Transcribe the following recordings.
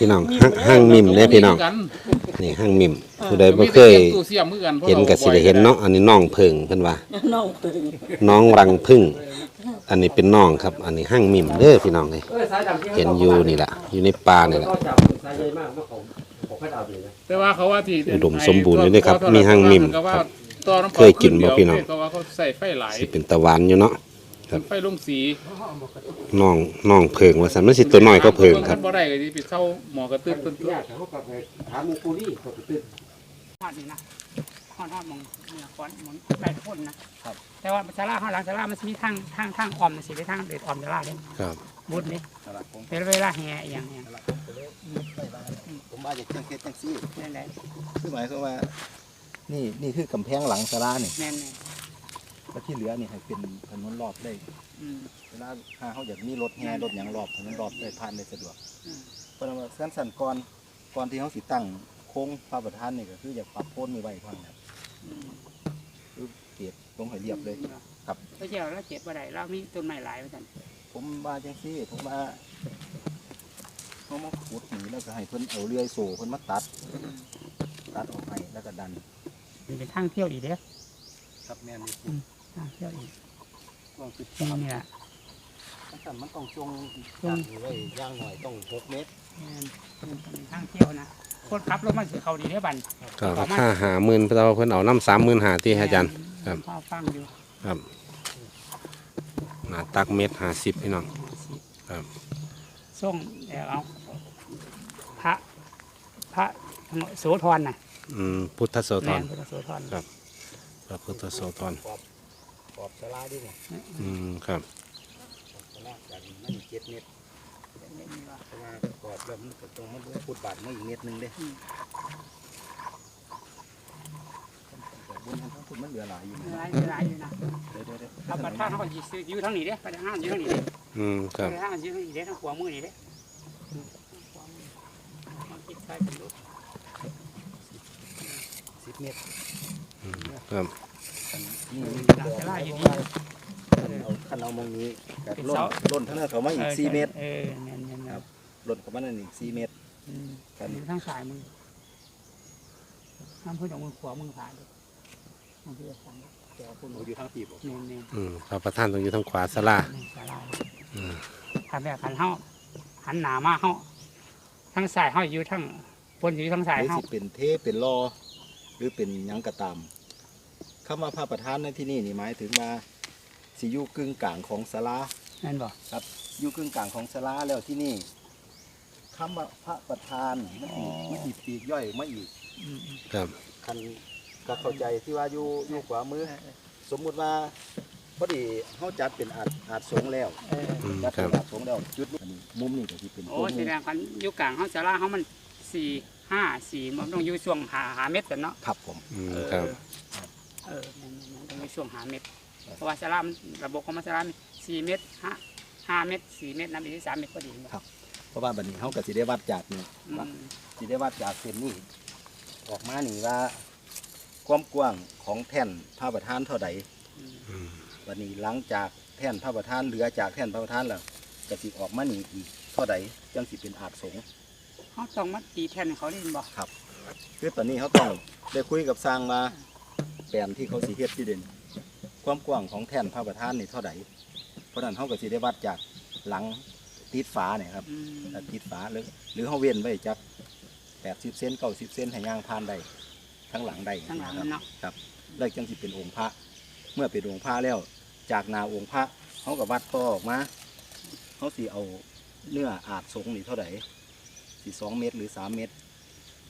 พี่น้องห้างห้างมิมเด้พี่น้องนี่ห้างมิมผู้ใดบ่เคยตู้เสียมมือกันเห็นก็สิได้เห็นเนาะอันนี้น้องเพิงเพิ่นว่าน้องตึงน้องรังพึ่ง อันนี้เป็นน้องครับ อันนี้ห้างมิมเด้อพี่น้องเลยเห็นอยู่นี่ล่ะอยู่ในป่านี่ล่ะสายใหญ่มากเมื่อของของข้าดาวดีนะแต่ว่าเขาว่าที่อุดมสมบูรณ์เลยนะครับ มีหั่งมิ่มก็ว่าครับตอนน้ำเคยกินบ่พี่น้องเขาว่าเขาใส่ไฟหลายสิเป็นตะวันอยู่เนาะ ครับ ไฟลงสีน้องน้องเพิงว่าซั่นมันสิตัวน้อยก็เพิงครับ บ่ได้ก็สิไปเข้าหมอกระตื้นตื้นญาติเขากลับไปถามมูกูรี่เขาไปตื่นทอดนี่นะทอดทอดมองเนื้อก้อนมองไก่พ่นนะครับแต่ว่าชาลาข้างหลังชาลามันสิมีทางทางทางออมนะสิไปทางเด็ดออมชาลาเนี่ยครับ บุญนี่เป็นเวลาแห่อหย่างเนี้ยผมว่าจะเครื่องเพชรจังซี่นั่นแหละคือหมายความว่า นี่นี่คือกำแพงหลังสารานี่แม่นแม่น แล้วที่เหลือนี่ให้เป็นถนนรอบได้อืมเวลาถ้าเขาอยากมีรถแห่รถหยังรอบถนนรอบได้ผ่านได้สะดวก อืมเพราะว่าสั้นสันก่อนก่อนที่เขาสิตั้งโค้งพระประธานนี่ก็คืออยากปรับโพ้นมือไว้ก่อนครับอืมคือเกียรลงให้เรียบเลย ครับ พระเจ้าแล้วเจ็บบ่ได้เรามีต้นไม้หลายเหมือนกันผมว่าจังซี่ ผมว่าเขามาขุดหนีแล้วก็ให้เพิ่นเอาเลื่อยโซ่เพิ่นมาตัด ตัดออกให้แล้วก็ดันมันเป็นทางเที่ยวอีกเด้อครับแม่น นี่ทางเที่ยวอีกต้องคิดตรงนี้แหละสั้นมันต้องจงจงไว้ย่างหน่อยต้องหกเมตรแม่นมันเป็นทางเที่ยวนะคนขับรถมันสิเขาดีเด้อบันก็ราคาหาหมื่นแต่ว่าเพิ่นเอานำ30,000หาที่อาจารย์ครับพ่อฟังอยู่ครับหน้าตักเม็ด50พี่น้องครับส่งเดี๋ยวเอาพระพระโสธรน่ะอืมพุทธโสธแม่รนพระโสธรครับพระพุทธโสธร ขอบสลาด้วยเนี่ยอืมครับสลาจากนี้มันอีกเจ็ดเมตรเพราะว่าขอบแล้วมันก็ตรงมันพุดบาทมาอีกเมตรหนึ่งเด้แต่บนทางพุดมันเหลือหลายอยู่หลายหลายอยู่นะเดี๋ยวเดี๋ยวเดี๋ยวถ้าประธานเขาก็ซื้ออยู่ทั้งนี้เด้ประธานอยู่ทั้งนี้เด้อืมครับประธานอยู่ทั้งนี้เด้ทั้งขวามือนี่เด้อืมขวามือมันคิดใช้เป็นรูปสิบเมตรอืมครับนี่หลัง จะไล่อยู่นี่เอาขันเอามองนี้กับเป็นล่นเสาล่นเท่านั้นเขามาอีกสี่เมตรเออแม่นแม่นแม่นล่นเขามานั่นอีกสี่เมตรอืมอยู่ทั้งสายมือห้ามพูดจากมือขวามือผ่านเลยมันคือสั่งแต่ว่าคนอยู่ทางตีบแม่นแม่นอืมพระประธานต้องอยู่ทางขวาศาลาแม่นสาราอืมทำแบบหันเฮาหันหนามาเฮาทั้งสายเฮาอยู่ทั้งบนอยู่ทั้งสายหรือเฮาสิเป็นเทพเป็นลอหรือเป็นหยังกระตาม คำว่าพระประธานในที่นี่นี่หมายถึงว่าสิอยู่กึ่งกลางของศาลาแม่นบ่ครับอยู่กึ่งกลางของศาลาแล้วที่นี่คำว่าพระประธานมันอีกมันอีกปีกย่อยออกมาอีกอืมอืมครับคันก็เข้าใจที่ว่าอยู่อยู่ขวามือ สมมุติว่าพอดีเขาจัดเป็นอาจอาจสงฆ์แล้วเอออืมจัดครัเป็บนอาจสงฆ์แล้วจุดนี้อันนี้มุมนี่ก็ที่เป็นโอ้มุมแสดงกันอยู่กลางเฮาสาราเฮามันสี่ห้าสี่มันต้องอยู่ช่วงหาหาเม็ดกันเนาะครับผมอืมครับ เออแม่นๆๆต้องอยู่ช่วงหาเม็ด เพราะว่าสารามันระบบของมันสารามีสี่เม็ดห้าห้าเม็ดสี่เม็ดน้ำอีกสามเม็ดพอดีเนาะเพราะว่าบัดนี้เขาก็สิได้วัดจากนี่อืมสิได้วัดจากเส้นนี้ออกมานี่ว่าความกว้างของแท่นพระประธานเท่าใดอืมวันนี้หลังจากแท่นพระประธานเหลือจากแท่นพระประธานแล้วก็สิออกมานี่อีกเท่าใดจังสิเป็นอาจสงฆ์ เขาต้องมาตีแทนให้เขาได้ยินบ่คือตอนนี้เขาต้องได้คุยกับสร้างมา แปลนที่เขาสีเฮ็ดที่เด่นความกว้างของแท่นพระประธานนี่เท่าใดเพราะฉะนั้นเขาก็สิได้วัดจากหลังติดฝาเนี่ยครับอืมถ้าติดฝาหรือหรือเขาเว้นไว้จักแปดสิบเซนเก้าสิบเซนให้ย่างผ่านได้ทั้งหลังได้ข้างหลังคมัรับนเนาะครับแล้วจังสิเป็นองค์พระ เมื่อเป็นองค์พระแล้ว จากหนาองค์พระเขากับวัดต่อออกมาเขาสิเอาเนื้ออาจสงนี่เท่าไหร่สิสองเมตรหรือสามเมตร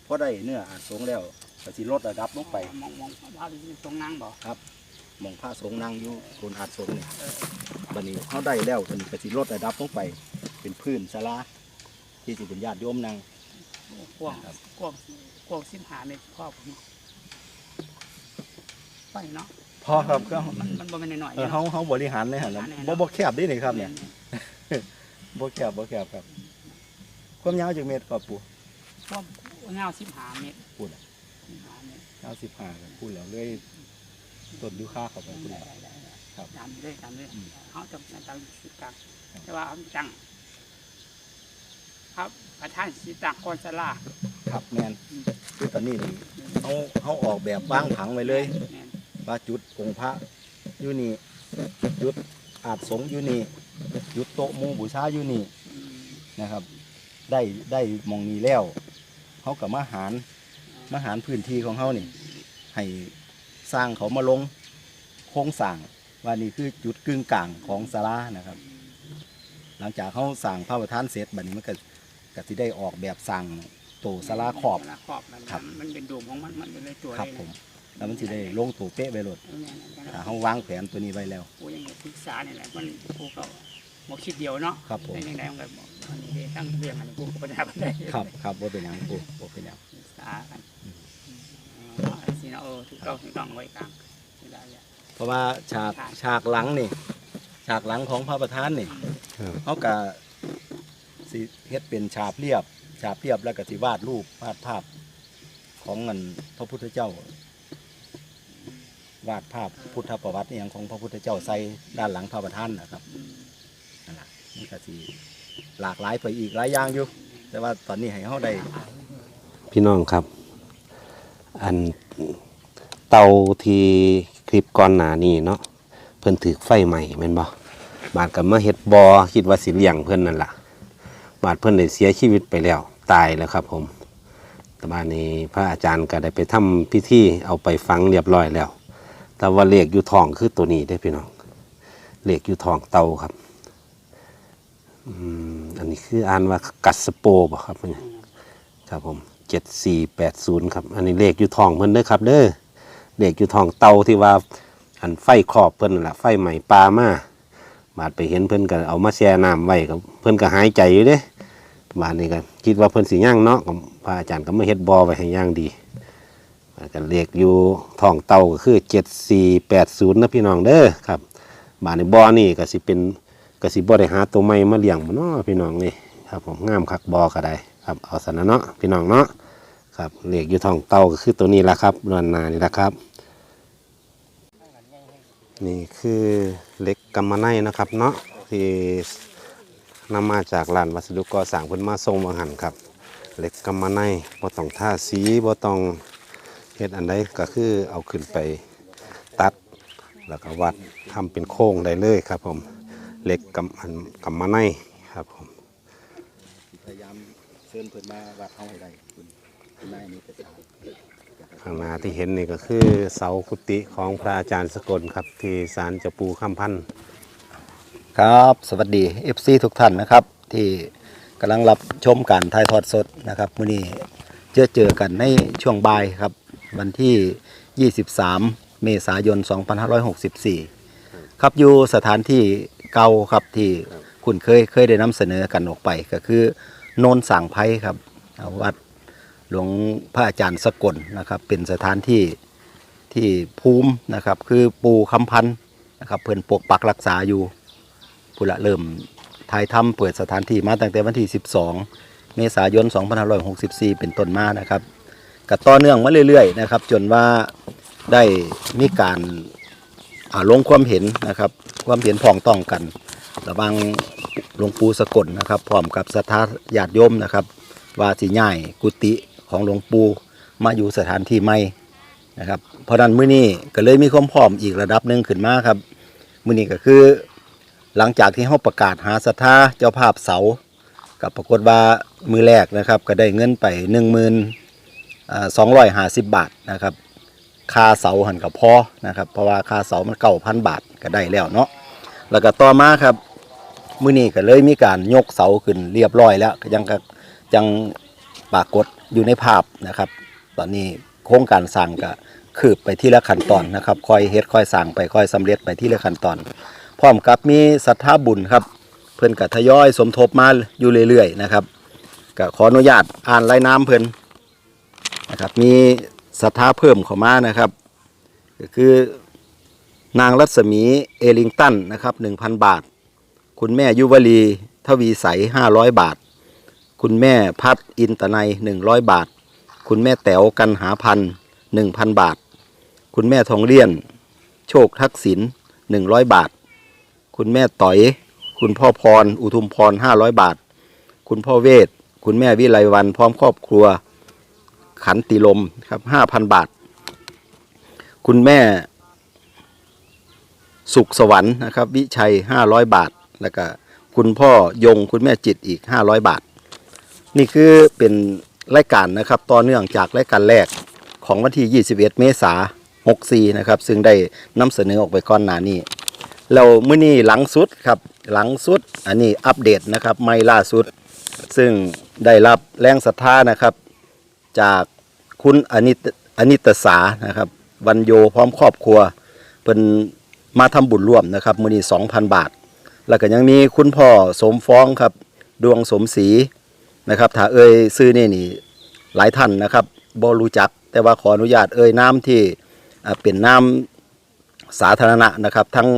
พอได้เนื้ออาจสงแล้ว ก็สิลดระดับลงไปมองมองว่าดีตรงนั่งบ่หมองพระสงฆ์นั่งอยู่บนอาจสงเนี่ยบันนี้เขาได้แล้วบันนี้ก็สิลดระดับลงไป เป็นพื้นศาลาที่สิเป็นญาติโยมนั่งกว้างกว้างกว้างสิบห้าเมตรพ่อผมไปเนาะพอครับก็มันมันบ่แม่นน้อยๆเออเนาะเขาเขาบริหารเลยฮะแล้วบ่บ่แคบเดินี่ครับเนี่ยบ่แคบบ่แคบครับ ความยาวจากเมตรครับปู่ช่วงเงาสิบห้าเมตรพูดอะสิบห้า เมตรยาวสิบห้าครับพูดแล้วเลยต้นยูคาเข้าไปพูดได้แล้วได้ได้ครับตามเลยตามเลยอืม เขาจะตามสิบกลางแต่ว่าเอาจังครับประธานสีตากรสลาครับแมนคือตอนนี้นี่เขาเขาออกแบบวางผังไว้เลย แม่นว่าจุดองค์พระอยู่นี่จุดอาจสงฆ์อยู่นี่จุดโต๊ะหมูบูชาอยู่นี่อืมนะครับ ได้ได้หมองนี้แล้วเขากับมาหาร มาหารพื้นที่ของเขานี่ให้สร้างเขามาลงโครงสร้างว่านี่คือจุดกึ่งกลางของศาลานะครับ หลังจากเขาสร้างพระประธานเสร็จบัดนี้มันก็ก็สิได้ออกแบบสร้างโตศาลาขอบศาลาขอบมันครับ มันเป็นโดมของมันมันเป็นเลยตัวครับเลยผม แล้วมันสิได้ลงตัวเป๊ะไปหลดเออแม่นนั่นถ้านะเขาวางแผนตัวนี้ไว้แล้ว กูยังศึกษาเนี่ยแหละมันกูก็บอกคิดเดียวเนาะครับผมแต่ยังไงมันก็บอกอันนี้เด้ตั้งเรื่องอันนี้กูก็ปัญหาปัญหาครับครับว่าเป็นอย่างปูว่าเป็นอย่างศึกษากันอ๋อ อันนี้เนาะเออถูกต้องถูกต้องไว้กลางเวลาเนี่ย เพราะว่าฉากฉากหลังนี่ ฉากหลังของพระประธานนี่ครับ เขากะสิเฮ็ดเป็นฉาบเรียบ ฉาบเรียบแล้วก็สิวาดรูปวาดภาพของเงินพระพุทธเจ้า วาดภาพพุทธประวัติอหย่างของพระพุทธเจ้าใส่ด้านหลังพระประธานนะครับอืมนั่นแหละนี่ก็สิหลากหลายไปอีกหลายอย่างอยู่ แต่ว่าตอนนี้ให้เขาได้ พี่น้องครับ อัน เตาที่คลิปก่อนหน้านี้เนาะเพิ่นถือไฟใหม่แม่นบ่บาดกับมาเฮ็ดบอคิดว่าสิเลี้ยงเพิ่นนั่นล่ะ บาดเพิ่นได้เสียชีวิตไปแล้ว ตายแล้วครับผมแต่บาดนี้พระอาจารย์ก็ได้ไปทำพิธีเอาไปฝังเรียบร้อยแล้ว แต่ว่าเลขอยู่ทองคือตัวนี้ได้พี่น้องเลขอยู่ทองเตาครับอันนี้คืออ่านว่ากัสโปบ่ครับครับผมเจ็ดสี่แปดศูนย์ครับ อันนี้เลขอยู่ทองเพิ่นเด้อครับเด้อ เลขอยู่ทองเตาที่ว่าอันไฟขอบเพิ่นนั่นแหละไฟใหม่ปลามาบาดไปเห็นเพิ่นก็เอามาแช่น้ำไว้กับเพิ่นก็หายใจอยู่เด้บาดนี้ก็คิดว่าเพิ่นสิย่างเนาะก็พระอาจารย์ก็มาเฮ็ดบอไว้ให้ย่างดีบาดก็เลขอยู่ทองเตาก็คือเจ็ดสี่แปดศูนย์นะพี่น้องเด้อครับ บาดในบอนี่ก็สิเป็นก็สิบ่ได้หาตัวใหม่มาเลี้ยงบ่เนาะพี่น้องนี่ครับผมงามคักบอก็ได้ครับเอาสนะเนาะพี่น้องเนาะ ครับเหล็กอยู่ท้องเตาก็คือตัวนี้แหละครับนวลนานี่แหละครับ นี่คือเหล็กกำมะไนนะครับ เนาะที่นำมาจากร้านวัสดุก่อสร้างเพิ่นมาส่งมาหันครับเหล็กกำมะไนบ่ต้องท่าสีบ่ต้องเฮ็ดอันใดก็คือเอาขึ้นไปตัดแล้วก็วัดทำเป็นโค้งได้เลยครับผมเหล็กกำอันกำมะไนครับผมพยายามเชิญเพิ่นมาวัดเฮาให้ได้ ข้างหน้าที่เห็นนี่ก็คือเสากุฏิของพระอาจารย์สกลครับ ที่ศาลเจ้าปูข้ามพันธ์ครับ สวัสดี FC ทุกท่านนะครับ ที่กำลังรับชมการถ่ายทอดสดนะครับมื้อนี้เจอเจอกันในช่วงบ่ายครับ วันที่ 23 เมษายน 2564 ครับอยู่สถานที่เก่าครับที่คุณเคยเคยได้นำเสนอกันออกไปก็คือโนนสั่งไพ่ครับวัด หลวงพระอาจารย์สกลนะครับ เป็นสถานที่ที่ภูมินะครับ คือปูคำพันธ์นะครับเพิ่อนปกปักรักษาอยู่พุละเริ่มถ่ายทำเปิดสถานที่มาตั้งแต่วันที่ 12 เมษายน 2564 เป็นต้นมานะครับก็ต่อเนื่องมาเรื่อยๆนะครับ จนว่าได้มีการอ่าลงความเห็นนะครับ ความเห็นพ้องต้องกัน ระหว่างหลวงปู่สกลนะครับพร้อมกับศรัทธาญาติโยมนะครับ ว่าสิย้ายกุฏิ ของหลวงปู่มาอยู่สถานที่ใหม่นะครับ เพราะนั้นมื้อนี้ก็เลยมีความพร้อมอีกระดับหนึ่งขึ้นมาครับ มื้อนี้ก็คือ หลังจากที่เขาประกาศหาศรัทธาเจ้าภาพเสากับปรากฏว่ามือแรกนะครับ ก็ได้เงินไปหนึ่งหมื่นสองร้อยห้าสิบบาทนะครับค่าเสาหันกับพอนะครับ เพราะว่าค่าเสามันเก้าพันบาทก็ได้แล้วเนาะแล้วก็ต่อมาครับมื้อนี้ก็เลยมีการยกเสาขึ้นเรียบร้อยแล้วยังก็ยัง ปรากฏอยู่ในภาพนะครับ ตอนนี้โครงการสร้างก็คืบไปที่ละขั้นตอนนะครับค่อยเฮ็ดค่อยสร้างไปค่อยสำเร็จไปที่ละขั้นตอน พร้อมกับมีศรัทธาบุญครับ เพื่อนกับทยอยสมทบมาอยู่เรื่อยๆนะครับก็ขออนุญาตอ่านรายนาเพื่อนนะครับมีศรัทธาเพิ่มเข้ามานะครับ ก็คือนางรัศมีเอลิงตันนะครับ1,000 บาท คุณแม่ยุวลีทวีใส500 บาท คุณแม่พัดอินตนัย100 บาท คุณแม่แต๋วกันหาพัน1,000บาท คุณแม่ทองเลี่ยน โชคทักษิณ100บาท คุณแม่ต่อย คุณพ่อพร อุทุมพร500บาท คุณพ่อเวท คุณแม่วิไลวันพร้อมครอบครัว ขันติลมครับห้าพันบาท คุณแม่ สุขสวรรค์นะครับ วิชัยห้าร้อยบาท แล้วก็คุณพ่อยงคุณแม่จิตอีกห้าร้อยบาท นี่คือเป็นรายการนะครับต่อเนื่องจากรายการแรกของวันที่ 21 เมษายน64นะครับ ซึ่งได้นำเสนอออกไปก่อนหน้านี้แล้วมื้อนี้หลังสุดครับหลังสุดอันนี้อัปเดตนะครับไม่ล่าสุด ซึ่งได้รับแรงศรัทธานะครับ จากคุณอนิตอนิตสานะครับวันโยพร้อมครอบครัวเป็นมาทำบุญร่วมนะครับมื้อนี้2,000 บาท แล้วก็ยังมีคุณพ่อสมฟ้องครับ ดวงสมศรี นะครับ ถ้าเอ่ยซื้อนี่นี่หลายท่านนะครับบ่รู้จัก แต่ว่าขออนุญาตเอ่ยน้ำที่เป็นน้ำสาธารณะนะครับ ทั้ง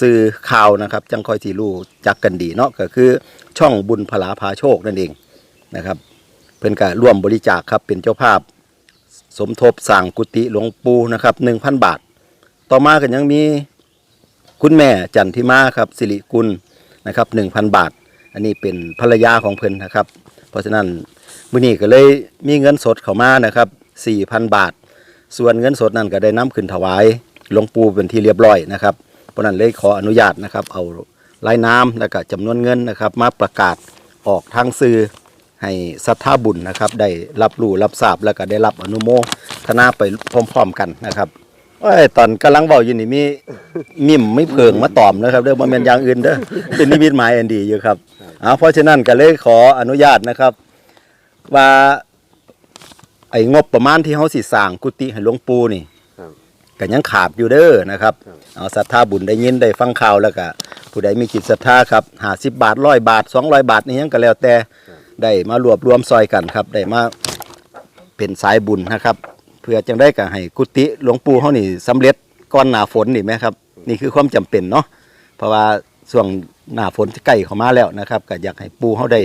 สื่อข่าวนะครับ จังคอยสีรู้จักกันดีเนาะก็คือช่องบุญพลาพาโชคนั่นเองนะครับ เพิ่อนก็ร่วมบริจาคครับเป็นเจ้าภาพสมทบสร้างกุฏิหลวงปู่นะครับ1,000บาท ต่อมากันยังมีคุณแม่จันทิมาครับสิริกุลนะครับ1,000บาท อันนี้เป็นภรรยาของเพิ่อนนะครับ เพราะฉะนั้นมื้อนี้ก็เลยมีเงินสดเข้ามานะครับ4,000 บาท ส่วนเงินสดนั้นก็ได้นำขึ้นถวายหลวงปู่เป็นที่เรียบร้อยนะครับ เพราะนั้นเลยขออนุญาตนะครับ เอารายน้ำแล้วก็จำนวนเงินนะครับ มาประกาศออกทางสื่อให้ศรัทธาบุญนะครับ ได้รับรู้รับทราบแล้วก็ได้รับอนุโมทนาไปพร้อม ๆ กันนะครับ โอ้ยตอนกำลังเบาอยู่นี่มีมิมไม่เพิงมาตอมนะครับเรื่องมันเป็นอย่างอื่นเด้อเป็นนิมิตหมายอันดีอยู่ครับเอาเพราะฉะนั้นก็เลยขออนุญาตนะครับ ว่าไอ้งบประมาณที่เขาสิสร้างกุฏิให้หลวงปู่นี่ครับก็ยังขาดอยู่เด้อนะครับครับเอาศรัทธาบุญได้ยินได้ฟังข่าวแล้วก็ผู้ใดมีจิตศรัทธาครับหาสิบบาทร้อยบาทสองร้อยบาทนี่ยังก็แล้วแต่ได้มารวบรวมซอยกันครับ ได้มาเป็นสายบุญนะครับเพื่อจังได้ก็ให้กุฏิหลวงปู่เขานี่สำเร็จก่อนหน้าฝนนี่ไหมครับ นี่คือความจำเป็นเนาะเพราะว่าช่วงหน้าฝนใกล้เข้ามาแล้วนะครับก็อยากให้ปู่เขาได้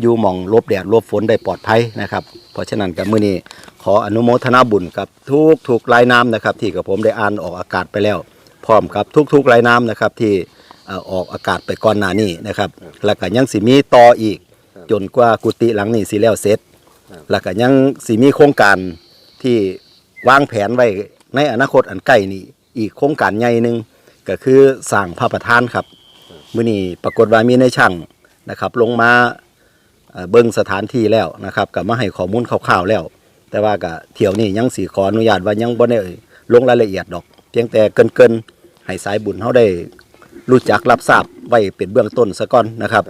อยู่หมองหลบแดดหลบฝนได้ปลอดภัยนะครับ เพราะฉะนั้นกับมื้อนี้ขออนุโมทนาบุญกับทุกทุกรายน้ำนะครับ ที่กับผมได้อ่านออกอากาศไปแล้ว พร้อมกับทุกทุกรายน้ำนะครับที่เอ่อออกอากาศไปก่อนหน้านี้นะครับ แล้วก็ยังสิมีต่ออีก จนกว่ากุฏิหลังนี้สิแล้วเสร็จ แล้วก็ยังสิมีโครงการ ที่วางแผนไว้ในอนาคตอันใกล้นี้อีกโครงการใหญ่หนึ่งก็คือสร้างพระประธานครับมื้อนี้ปรากฏว่ามีในช่างนะครับ ลงมาเอ่อเบิ่งสถานที่แล้วนะครับก็มาให้ข้อมูลคร่าวๆแล้ว แต่ว่าก็เที่ยวนี้ยังสิขออนุญาตว่ายังบ่ได้ลงรายละเอียดดอก เพียงแต่เกินๆให้สายบุญเฮาได้รู้จักรับทราบไว้เป็นเบื้องต้นซะก่อนนะครับ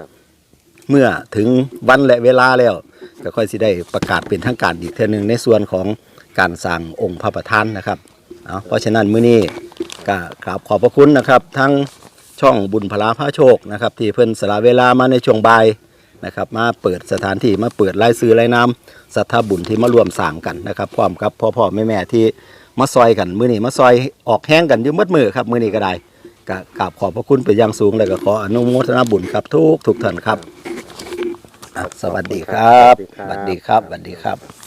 เมื่อถึงวันและเวลาแล้วก็ค่อยสิได้ประกาศเป็นทางการอีกเทื่อหนึงในส่วนของ การสร้างองค์พระประธานนะครับเอาเพราะฉะนั้นมื้อนี้ก็กราบขอบพระคุณนะครับ ทั้งช่องบุญพลาพระโชคนะครับที่เพิ่นสละเวลามาในช่วงบ่ายนะครับมาเปิดสถานที่มาเปิดรายซื้อรายนามศรัทธาบุญที่มารวมสร้างกันนะครับพร้อมกับพ่อพ่อแม่แม่ๆที่มาซอยกันมื้อนี้มาซอยออกแห้งกันอยู่หมดมือครับมื้อนี้ก็ได้ก็กราบขอบพระคุณเป็นอย่างสูงแล้วก็ขออนุโมทนาบุญครับทุกทุกท่านครับอะสวัสดีครับสวัสดีครับสวัสดีครับ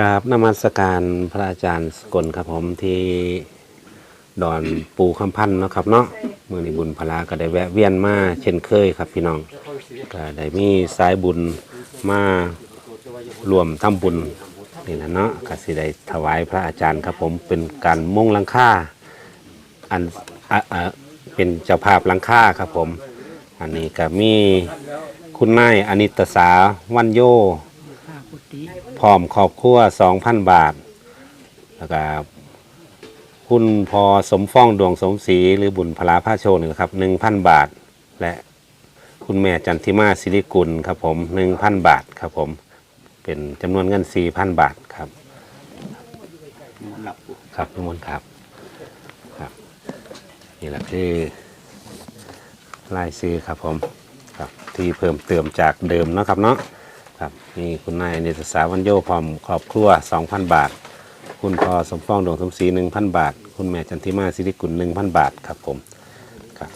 กราบนมัสการพระอาจารย์สกลครับผมที่ดอนปูคำพันธ์เนาะครับเนาะมือนี้บุญพลาก็ได้แวะเวียนมาเช่นเคยครับพี่น้องก็ได้มีสายบุญมารวมทำบุญนี่นะเนาะก็สิได้ถวายพระอาจารย์ครับผมเป็นการมุ่งหลังค่าอันอะอะเป็นเจ้าภาพหลังค่าครับผม อันนี้ก็มีคุณนายอนิตสาวันโยค่ากุฏิ พร้อมครอบครัว2,000บาท แล้วก็คุณพอสมฟ้องดวงสมศรีหรือบุญพลาภาโชคนี่ครับ1,000บาท และคุณแม่จันทิมาศิริกุลครับผม1,000บาทครับผม เป็นจำนวนเงิน4,000บาทครับครับทุกคนครับครับ นี่แหละคือลายซื้อครับผมครับที่เพิ่มเติมจากเดิมนะครับเนาะ ครับนี่คุณนายเนตสาวันโยพร้อมครอบครัว 2,000 บาท คุณพอสมฟองดวงสมศรี1,000 บาท คุณแม่จันทิมาสิริกุล1,000 บาทครับผมครับ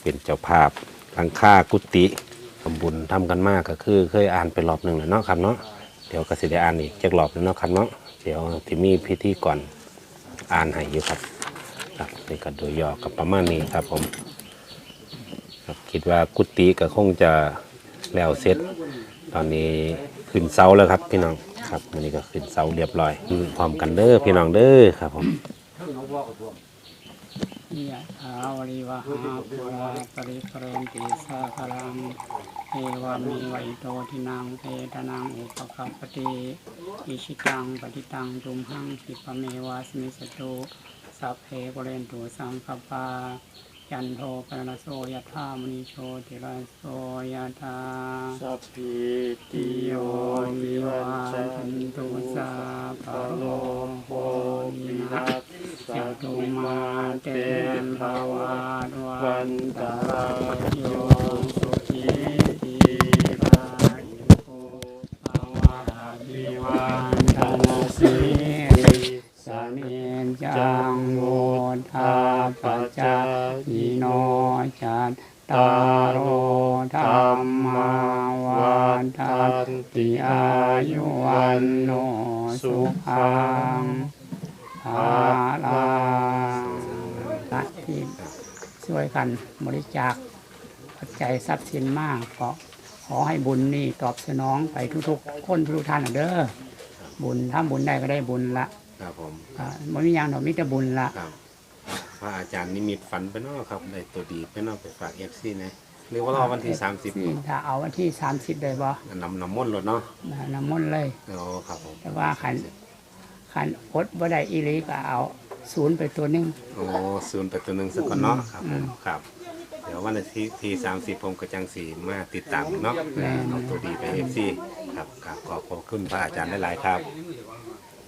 เป็นเจ้าภาพหลังค่ากุฏิทำบุญทำกันมากก็คือ เคยอ่านไปรอบหนึ่งแล้วเนาะครับเนาะเดี๋ยวก็สิได้อ่านอีกจักรอบหนึงเนาะครับเนาะเดี๋ยวที่มีพิธีก่อนอ่านให้อยู่ครับครับนี่ก็โดยย่อกับประมาณนี้ครับผมครับคิดว่ากุฏิก็คงจะ แล้วเสร็จ ตอนนี้ขึ้นเสาแล้วครับพี่น้องครับวันนี้ก็ขึ้นเสาเรียบร้อยพร้อมกันเด้อพี่น้องเด้อครับผมยะถาวริวหาปุราปริปเรนติสาคลังเอวามีไวโตทินังเปตนังอุปกัปปติอิชิตังปฏิตังตุมหังคิปเมวาสมิสตุสัพเพปเรนตุสังคปา ยันโทปนโสยธามณิโชติระโสยธาสัพพิติติโยโยวิวิวัวัชชชัชันนตุตุสาสาปะปะโลโลโภโภวิวินันัสสสัสัตตุตุมามาเตเตนนภาภาวาาดวัวันนตตรรายโย ช่วยกันบริจาคปัจจัยทรัพย์สินมากก็ขอให้บุญนี่ตอบสนองไปทุกๆ คนทุกท่านน่ะเด้อบุญถ้าบุญได้ก็ได้บุญละครับผมอ่าไม่มีอย่างดอกมิแต่บุญละครับ พระอาจารย์นิมิตฝันไปเนอกครับได้ตัวดีไปเนอกไปฝากเอฟซีนะหรือว่ารอวันที่สามสิบนี่ถ้าเอาวันที่สามสิบได้บ่นำน้ำมนต์รถเนาะน้ำมนต์เลย โอ้ครับผมแต่ว่าขันขันอดบ่ได้อีหลีก็เอา ศูนย์ไปตัวหนึง โอ้ศูนย์ไปตัวหนึ่งสักก่อนเนาะครับผอืมมครับ เดี๋ยววันที่ที่สามสิบผมก็จังสีมาติดตามเนาะแม่น เอาตัวดีไปเอฟซีครับครับขอบคุณพระอาจารย์หลายๆครับเ